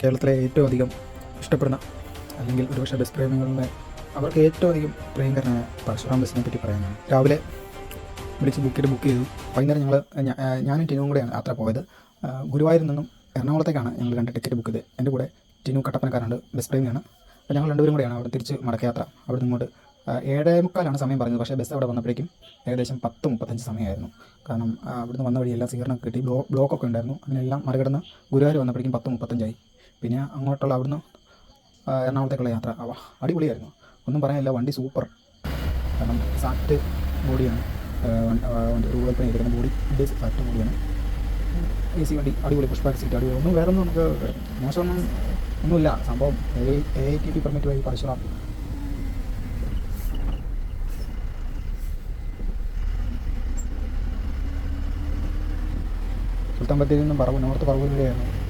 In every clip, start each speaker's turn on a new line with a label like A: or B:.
A: കേരളത്തിലെ ഏറ്റവും അധികം ഇഷ്ടപ്പെടുന്ന അല്ലെങ്കിൽ ഒരുപക്ഷെ ബസ് പ്രേമികളുടെ അവർക്ക് ഏറ്റവും അധികം പ്രിയങ്കരനായ പരശുറാം ബസ്സിനെ പറ്റി പറയാനാണ് രാവിലെ വിളിച്ച് ബുക്ക് ചെയ്ത് ബുക്ക് ചെയ്തു. വൈകുന്നേരം ഞങ്ങൾ ഞാനും ടിനുവും കൂടെയാണ് യാത്ര പോയത്. ഗുരുവായൂരിൽ നിന്നും എറണാകുളത്തേക്കാണ് ഞങ്ങൾ രണ്ട് ടിക്കറ്റ് ബുക്ക് ചെയ്തത്. എന്റെ കൂടെ ടിനു കട്ടപ്പനക്കാരുണ്ട് ബസ് പ്രേമിയാണ്. അപ്പോൾ ഞങ്ങൾ രണ്ടുപേരും കൂടെയാണ് അവിടെ തിരിച്ച് മടക്കയാത്ര അവിടെ നിന്നോട്ട് ഏഴേ മുക്കാലാണ് സമയം പറഞ്ഞത്. പക്ഷേ ബസ് അവിടെ വന്നപ്പോഴേക്കും ഏകദേശം പത്ത് മുപ്പത്തഞ്ച് സമയമായിരുന്നു. കാരണം അവിടുന്ന് വന്ന വഴി എല്ലാം സ്വീകരണം കിട്ടി. ബ്ലോ ബ്ലോക്കൊക്കെ ഉണ്ടായിരുന്നു. അങ്ങനെയെല്ലാം മറികടന്ന് ഗുരുവായൂർ വന്നപ്പോഴേക്കും പത്ത് മുപ്പത്തഞ്ചായി. പിന്നെ അങ്ങോട്ടുള്ള അവിടുന്ന് എറണാകുളത്തേക്കുള്ള യാത്ര. അടിപൊളിയായിരുന്നു. ഒന്നും പറയാനില്ല വണ്ടി സൂപ്പർ. കാരണം സാറ്റ് ബോഡിയാണ്. ഗൂഗിൾ വണ്ടി- എടുക്കുന്ന ബോഡി ഇത് സാറ്റ് ബോഡിയാണ്. എ സി വണ്ടി അടിപൊളി പുഷ്പാക്ക് സീറ്റ് അടിപൊളി. ഒന്നും വേറെ ഒന്നും നമുക്ക് മോശമൊന്നും ഒന്നുമില്ല. സംഭവം A I T P permit വഴി പരശുറാം സുൽത്താൻ ബത്തേരിയിൽ നിന്നും പറവൂർ നോർത്ത് പറവൂർ വരെയായിരുന്നു.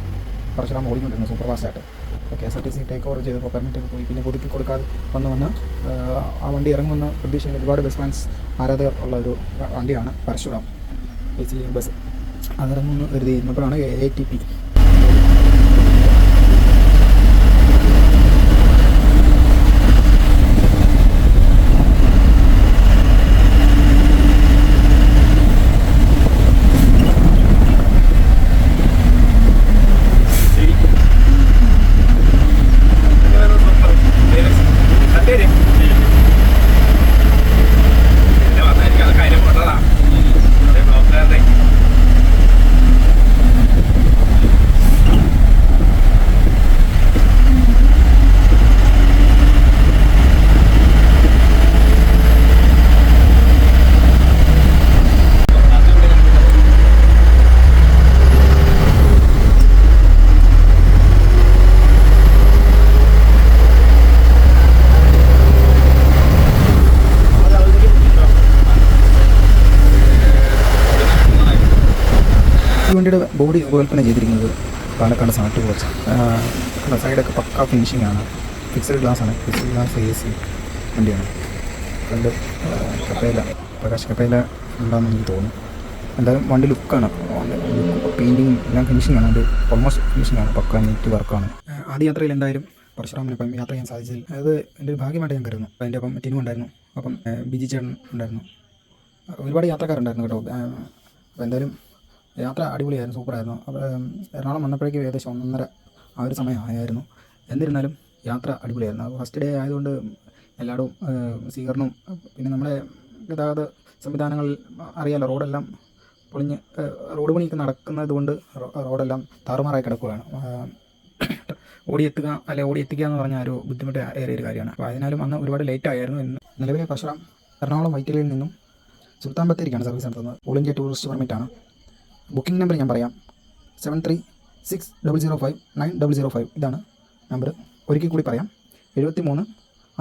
A: പരശുറാം ഓടിക്കൊണ്ടിരുന്നത് സൂപ്പർ ഫാസ്റ്റായിട്ട് അപ്പോൾ K S R T C take over ചെയ്തപ്പോൾ പെർമിറ്റ് പോയി. പിന്നെ പുതുക്കി കൊടുക്കാതെ വന്ന് വന്ന് ആ, ആ വണ്ടി ഇറങ്ങുന്ന പ്രതീക്ഷയിൽ ഒരുപാട് ബസ് ഫാൻസ് ആരാധകർ ഉള്ള ഒരു വണ്ടിയാണ് പരശുരാം എ സി ബസ് അതിറങ്ങുമെന്ന് കരുതി ഇരുന്നപ്പോഴാണ് എ ടി പി വണ്ടിയുടെ ബോഡി രൂപകൽപ്പന ചെയ്തിരിക്കുന്നത് പാലക്കാട് സാറ്റ് കോച്ച് സൈഡൊക്കെ പക്ക ഫിനിഷിംഗ് ആണ്. ഫിക്സഡ് ഗ്ലാസ് ആണ്. ഫിക്സഡ് ഗ്ലാസ് എ സി വണ്ടിയാണ് ഫ്രണ്ട് കപ്പേല പ്രകാശ് കപ്പേല ഉണ്ടാകുമെന്ന് എനിക്ക് തോന്നുന്നു. എന്തായാലും വണ്ടി ലുക്കാണ് പെയിന്റിങ് എല്ലാം ഫിനിഷിംഗ് ആണ്. അത് ഓൾമോസ്റ്റ് ഫിനിഷിംഗ് ആണ്. പക്ക നീറ്റ് വർക്കാണ് ആദ്യ യാത്രയിൽ എന്തായാലും പരശുറാമിനൊപ്പം യാത്ര ചെയ്യാൻ സാധിച്ചതിൽ അത് എന്റെ ഒരു ഭാഗ്യമായിട്ട് ഞാൻ കരുതുന്നു. എന്റെ ഒപ്പം ടിനു ഉണ്ടായിരുന്നു. അപ്പം ബിജി ചേട്ടൻ ഉണ്ടായിരുന്നു. ഒരുപാട് യാത്രക്കാരുണ്ടായിരുന്നു കേട്ടോ. എന്തായാലും യാത്ര അടിപൊളിയായിരുന്നു സൂപ്പറായിരുന്നു. അപ്പോൾ എറണാകുളം വന്നപ്പോഴേക്കും ഏകദേശം ഒന്നര ആ ഒരു സമയം ആയായിരുന്നു എന്നിരുന്നാലും യാത്ര അടിപൊളിയായിരുന്നു. ഫസ്റ്റ് ഡേ ആയതുകൊണ്ട് എല്ലായിടവും സ്വീകരണവും പിന്നെ നമ്മുടെ ഗതാഗത സംവിധാനങ്ങൾ അറിയാലോ റോഡെല്ലാം പൊളിഞ്ഞ് റോഡ് പണിയൊക്കെ നടക്കുന്നത് കൊണ്ട് റോഡെല്ലാം താറുമാറായി കിടക്കുകയാണ്. ഓടിയെത്തുക അല്ലെ ഓടിയെത്തിക്കുക എന്ന് പറഞ്ഞാൽ ഒരു ബുദ്ധിമുട്ട് ഏറിയ ഒരു കാര്യമാണ്. അപ്പോൾ അതിനാലും അന്ന് ഒരുപാട് ലേറ്റ് ആയിരുന്നു. നിലവിലെ പശുറാം എറണാകുളം വൈറ്റിലയിൽ നിന്നും സുൽത്താൻ ബത്തേരിക്കാണ് സർവീസ് നടത്തുന്നത്. ഓൾ ഇന്ത്യ ടൂറിസ്റ്റ് പെർമിറ്റാണ്. ബുക്കിംഗ് നമ്പർ ഞാൻ പറയാം. Seven three six double zero five nine double zero five ഇതാണ് നമ്പർ ഒരിക്കൽ കൂടി പറയാം. എഴുപത്തി മൂന്ന്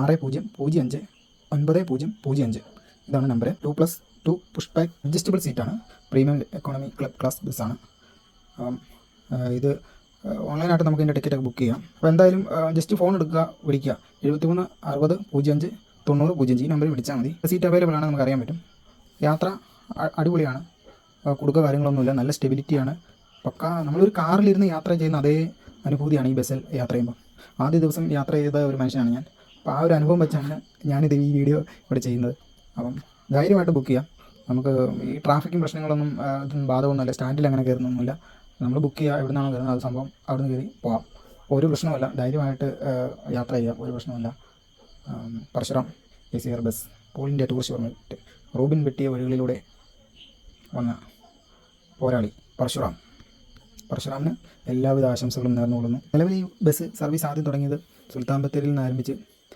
A: ആറ് പൂജ്യം പൂജ്യം അഞ്ച് ഒൻപത് പൂജ്യം പൂജ്യം അഞ്ച്. ഇതാണ് number two plus two push back adjustable സീറ്റാണ് പ്രീമിയം എക്കോണമി ക്ലബ് ക്ലാസ് ബസ്സാണ് ഇത് ഓൺലൈനായിട്ട് നമുക്ക് ഇതിന്റെ ടിക്കറ്റ് ബുക്ക് ചെയ്യാം. അപ്പോൾ എന്തായാലും ജസ്റ്റ് ഫോൺ എടുക്കുക വിളിക്കുക. എഴുപത്തി മൂന്ന് അറുപത് പൂജ്യം അഞ്ച് തൊണ്ണൂറ് പൂജ്യം അഞ്ച് ഈ നമ്പറിൽ വിളിച്ചാൽ മതി. സീറ്റ് അവൈലബിൾ ആണ് നമുക്ക് അറിയാൻ പറ്റും. യാത്ര അടിപൊളിയാണ്. ആ, കുടുക്ക കാര്യങ്ങളൊന്നുമില്ല. നല്ല സ്റ്റെബിലിറ്റിയാണ് പക്ക നമ്മളൊരു കാറിലിരുന്ന് യാത്ര ചെയ്യുന്ന അതേ അനുഭൂതിയാണ് ഈ ബസ്സിൽ യാത്ര ചെയ്യുമ്പോൾ ആദ്യ ദിവസം യാത്ര ചെയ്ത ഒരു മനുഷ്യനാണ് ഞാൻ. അപ്പോൾ ആ ഒരു അനുഭവം വെച്ചാണ് ഞാനിത് ഈ വീഡിയോ ഇവിടെ ചെയ്യുന്നത്. അപ്പം ധൈര്യമായിട്ട് ബുക്ക് ചെയ്യാം. നമുക്ക് ഈ ട്രാഫിക്കും പ്രശ്നങ്ങളൊന്നും ഇതൊന്നും ബാധകമൊന്നുമില്ല സ്റ്റാൻഡിൽ അങ്ങനെ കയറുന്നൊന്നുമില്ല. നമ്മൾ ബുക്ക് ചെയ്യുക എവിടെ നിന്നാണോ കയറുന്നത് അത് സംഭവം അവിടെ നിന്ന് കയറി പോവാം. ഒരു പ്രശ്നമല്ല ധൈര്യമായിട്ട് യാത്ര ചെയ്യാം ഒരു പ്രശ്നമല്ല Parashuram A C R bus. All India tourist permit Robin വെട്ടിയ വഴികളിലൂടെ വന്ന പോരാളി പരശുറാം. പരശുറാമിന് എല്ലാവിധ ആശംസകളും നേർന്നുകൊള്ളുന്നു. നിലവിൽ ഈ ബസ് സർവീസ് ആദ്യം തുടങ്ങിയത് സുൽത്താൻ ബത്തേരിയിൽ നിന്ന് ആരംഭിച്ച്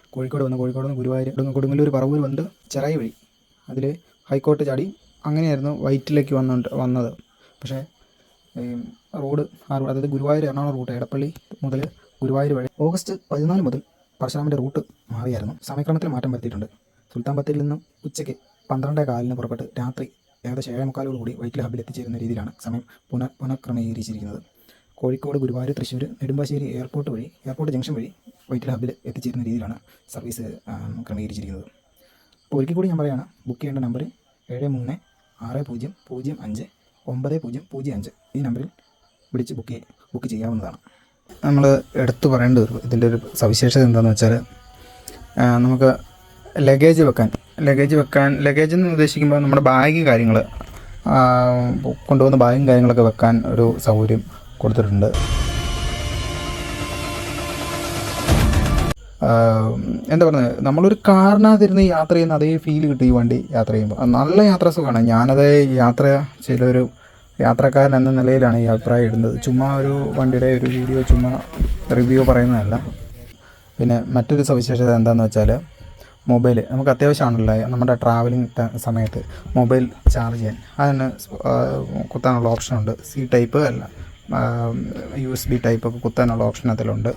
A: കോഴിക്കോട് വന്ന് കോഴിക്കോട് നിന്ന് ഗുരുവായൂർ കൊടുങ്ങ- കൊടുങ്ങല്ലൂർ പറവൂർ വന്നിട്ട് ചെറായി വഴി. അതിൽ ഹൈക്കോർട്ട് ചാടി അങ്ങനെയായിരുന്നു വൈറ്റിലേക്ക് വന്നുകൊണ്ട് വന്നത്. പക്ഷേ റോഡ് ആ റോഡ് അതായത് ഗുരുവായൂർ എറണാകുളം റൂട്ട് എടപ്പള്ളി മുതൽ ഗുരുവായൂർ വഴി ഓഗസ്റ്റ് പതിനാല് മുതൽ പരശുരാമിന്റെ റൂട്ട് മാറിയായിരുന്നു. സമയക്രമത്തിൽ മാറ്റം വരുത്തിയിട്ടുണ്ട്. സുൽത്താൻ ബത്തേരിയിൽ നിന്ന് ഉച്ചയ്ക്ക് പന്ത്രണ്ടേ കാലിന് പുറപ്പെട്ട് രാത്രി ഏകദേശം ഏഴേ മുക്കാലോടുകൂടി വൈറ്റില ഹബിൽ എത്തിച്ചേരുന്ന രീതിയിലാണ് സമയം പുനഃ പുനഃക്രമീകരിച്ചിരിക്കുന്നത്. കോഴിക്കോട് ഗുരുവായൂർ തൃശ്ശൂർ നെടുമ്പാശ്ശേരി എയർപോർട്ട് വഴി എയർപോർട്ട് ജംഗ്ഷൻ വഴി വൈറ്റില ഹബിൽ എത്തിച്ചേരുന്ന രീതിയിലാണ് സർവീസ് ക്രമീകരിച്ചിരിക്കുന്നത്. അപ്പോൾ ഒരിക്കൽ കൂടി ഞാൻ പറയുകയാണ് ബുക്ക് ചെയ്യേണ്ട നമ്പർ ഏഴ് മൂന്ന് ആറ് പൂജ്യം പൂജ്യം അഞ്ച് ഒമ്പത് പൂജ്യം പൂജ്യം അഞ്ച് ഈ നമ്പറിൽ വിളിച്ച് ബുക്ക് ബുക്ക് ചെയ്യാവുന്നതാണ്. നമ്മൾ എടുത്തു പറയേണ്ട ഒരു ഇതിന്റെ ഒരു സവിശേഷത എന്താണെന്ന് വെച്ചാൽ നമുക്ക് ലഗേജ് വെക്കാൻ ലഗേജ് വെക്കാൻ ലഗേജ് എന്ന് ഉദ്ദേശിക്കുമ്പോൾ നമ്മുടെ ബാഗ് കാര്യങ്ങൾ കൊണ്ടുപോകുന്ന ബാഗും കാര്യങ്ങളൊക്കെ വെക്കാൻ ഒരു സൗകര്യം കൊടുത്തിട്ടുണ്ട്. എന്താ പറയുന്നത്? നമ്മളൊരു കാറിനകത്തിരുന്ന് യാത്ര ചെയ്യുന്ന അതേ ഫീൽ കിട്ടും ഈ വണ്ടി യാത്ര ചെയ്യുമ്പോൾ. നല്ല യാത്രാ സുഖമാണ്. ഞാനത് യാത്ര ചെയ്തൊരു യാത്രക്കാരൻ എന്ന നിലയിലാണ് ഈ അഭിപ്രായം ഇടുന്നത്. ചുമ്മാ ഒരു വണ്ടിയുടെ ഒരു വീഡിയോ ചുമ്മാ റിവ്യൂ പറയുന്നതല്ല. പിന്നെ മറ്റൊരു സവിശേഷത എന്താണെന്ന് വെച്ചാൽ മൊബൈൽ നമുക്ക് അത്യാവശ്യമാണല്ലോ. നമ്മുടെ ട്രാവലിംഗ് സമയത്ത് മൊബൈൽ ചാർജ് ചെയ്യാൻ. അതിന് കുത്താനുള്ള ഓപ്ഷനുണ്ട് സി ടൈപ്പ് അല്ല. യു എസ് ബി ടൈപ്പ് ഒക്കെ കുത്താനുള്ള ഓപ്ഷൻ അതിലുണ്ട്.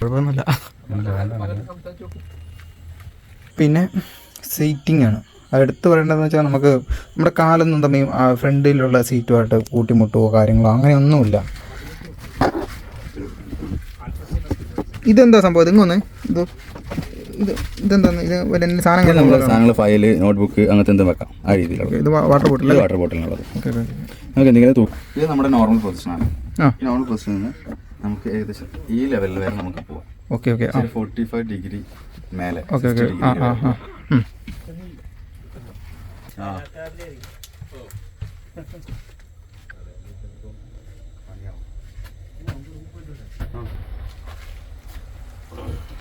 B: കുഴപ്പമൊന്നുമില്ല.
A: പിന്നെ സീറ്റിംഗ് ആണ്. അത് എടുത്തു പറയേണ്ടതെന്ന് വെച്ചാൽ നമുക്ക് നമ്മുടെ കാലൊന്നും തമ്മിൽ ഫ്രണ്ടിലുള്ള സീറ്റുമായിട്ട് കൂട്ടിമുട്ടുകയോ കാര്യങ്ങളോ അങ്ങനെയൊന്നുമില്ല. ഇതെന്താ സംഭവം? ഇതിങ്ങൊന്ന് ഇത് ഇത് ഇതെന്താന്ന്? ഇത് എന്തെങ്കിലും സാധനങ്ങൾ
B: നമ്മുടെ സാധനങ്ങൾ ഫയൽ നോട്ട്ബുക്ക് അങ്ങനത്തെ എന്തും വെക്കാം. ആ രീതിയിലുള്ള.
A: ഇത് വാട്ടർ ബോട്ടിൽ
B: വാട്ടർ ബോട്ടിലുള്ളത് നമുക്ക് എന്തെങ്കിലും ഇത് നമ്മുടെ നോർമൽ പൊസിഷനാണ് ഈ നോർമൽ പൊസിഷനിൽ നിന്ന് നമുക്ക് ഏകദേശം ഈ ലെവലിൽ വരെ നമുക്ക് പോവാം.
A: Okay okay
B: forty five degree മേലെ.
A: ഓക്കെ ഓക്കെ
B: 60
A: ആ ആ.
B: ആ.
A: ആ. Thank
B: you.